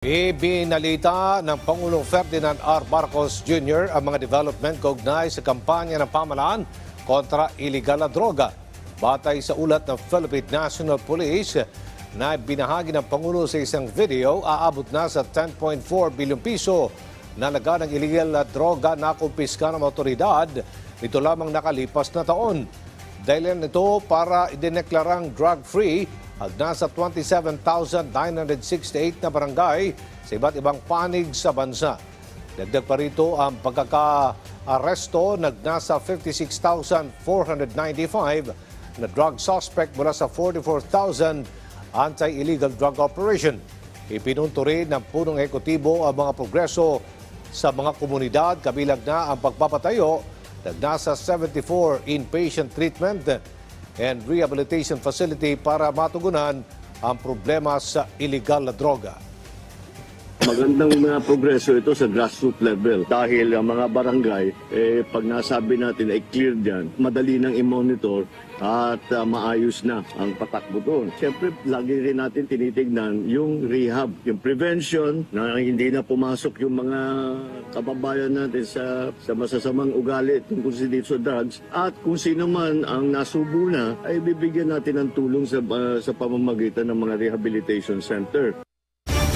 Ibinalita ng Pangulong Ferdinand R. Marcos Jr. ang mga development kaugnay sa kampanya ng pamalaan kontra iligal na droga. Batay sa ulat ng Philippine National Police na binahagi ng Pangulo sa isang video, aabot na sa 10.4 bilyong piso na laga ng iligal na droga na kumpiska ng otoridad nito lamang nakalipas na taon. Dahilan ito para idineklarang drug-free at nasa 27,968 na barangay sa iba't ibang panig sa bansa. Dagdag pa rito ang pagkaka-aresto nagnasa 56,495 na drug suspect mula sa 44,000 anti-illegal drug operation. Ipinunto rin ng punong ekotibo ang mga progreso sa mga komunidad kabilang na ang pagpapatayo nagnasa 74 inpatient treatment and rehabilitation facility para matugunan ang problema sa illegal na droga. Magandang mga progreso ito sa grassroots level dahil ang mga barangay, eh, pag nasabi natin ay clear dyan, madali nang i-monitor at ah, maayos na ang patakbo doon. Siyempre, lagi rin natin tinitignan yung rehab, yung prevention na hindi na pumasok yung mga kababayan natin sa, sa masasamang ugali tungkol sa dito drugs at kung sino man ang nasubo na ay bibigyan natin ng tulong sa, ah, sa pamamagitan ng mga rehabilitation center.